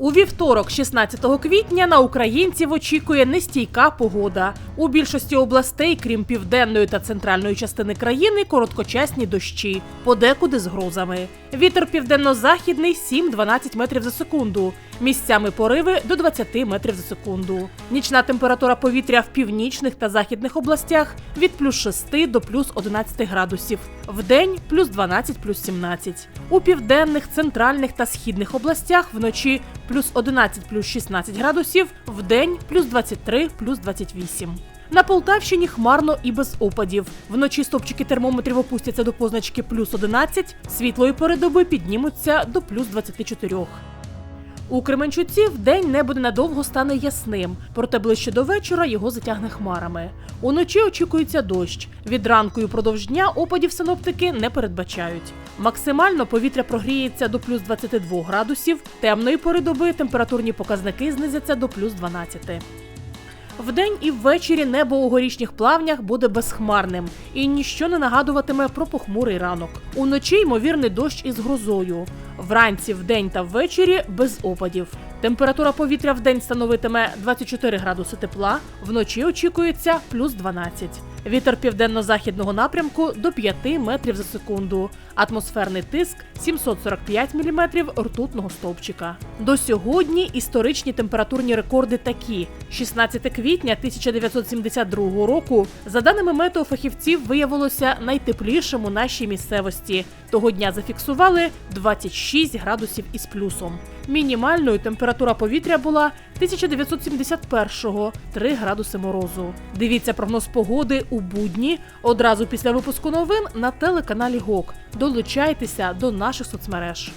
У вівторок, 16 квітня, на українців очікує нестійка погода. У більшості областей, крім південної та центральної частини країни, короткочасні дощі, подекуди з грозами. Вітер південно-західний 7-12 метрів за секунду. Місцями пориви до 20 метрів за секунду. Нічна температура повітря в північних та західних областях від плюс 6 до плюс 11 градусів. Вдень плюс 12, плюс 17. У південних, центральних та східних областях вночі плюс 11, плюс 16 градусів, в день плюс 23, плюс 28. На Полтавщині хмарно і без опадів. Вночі стопчики термометрів опустяться до позначки плюс 11, світлої передоби піднімуться до плюс 24. У Кременчуці день небо ненадовго стане ясним, проте ближче до вечора його затягне хмарами. Уночі очікується дощ. Від ранку і впродовж дня опадів синоптики не передбачають. Максимально повітря прогріється до плюс 22 градусів, темної пори доби температурні показники знизяться до плюс 12. Вдень і ввечері небо у горішніх плавнях буде безхмарним і ніщо не нагадуватиме про похмурий ранок. Уночі ймовірний дощ із грозою. Вранці, вдень та ввечері без опадів. Температура повітря вдень становитиме 24 градуси тепла, вночі очікується плюс 12. Вітер південно-західного напрямку до 5 метрів за секунду. Атмосферний тиск 745 міліметрів ртутного стовпчика. До сьогодні історичні температурні рекорди такі: 16 квітня 1972 року, за даними метеофахівців, виявилося найтеплішим у нашій місцевості. Того дня зафіксували 26 градусів із плюсом. Мінімальною температура повітря була 1971-го – 3 градуси морозу. Дивіться прогноз погоди у будні одразу після випуску новин на телеканалі ГОК. Долучайтеся до наших соцмереж.